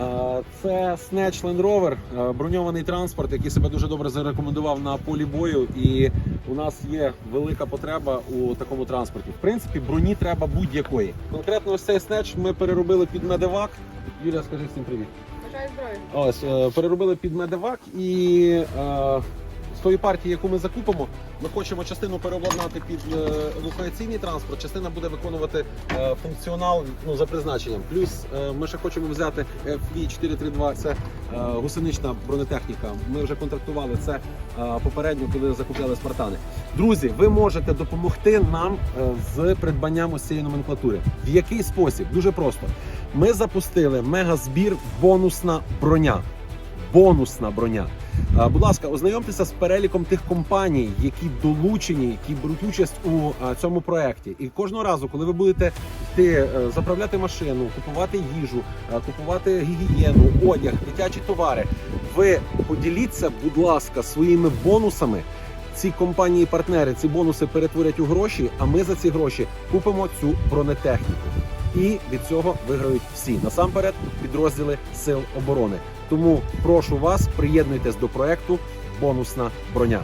Е, Це Snatch Land Rover, е, броньований транспорт, який себе дуже добре зарекомендував на полі бою. І у нас є велика потреба у такому транспорті. В принципі, броні треба будь-якої. Конкретно ось цей Snatch ми переробили під медевак. Юля, скажи всім привіт. Бажаю здоров'я. Ось е, переробили під медевак і з тої партії, яку ми закупимо, ми хочемо частину переобладнати під е, евакуаційний транспорт, частина буде виконувати е, функціонал ну, за призначенням. Плюс е, ми ще хочемо взяти FV432, це гусенична бронетехніка. Ми вже контрактували це попередньо, коли закупляли спартани. Друзі, ви можете допомогти нам з придбанням ось цієї номенклатури. В який спосіб? Дуже просто. Ми запустили мегазбір бонусна броня. Бонусна броня. Будь ласка, ознайомтеся з переліком тих компаній, які долучені, які беруть участь у цьому проєкті. І кожного разу, коли ви будете йти е, заправляти машину, купувати їжу, купувати гігієну, одяг, дитячі товари, ви поділіться, будь ласка, своїми бонусами. Ці компанії-партнери ці бонуси перетворять у гроші, а ми за ці гроші купимо цю бронетехніку. І від цього виграють всі насамперед підрозділи сил оборони. Тому прошу вас, приєднуйтесь до проекту Бонусна броня.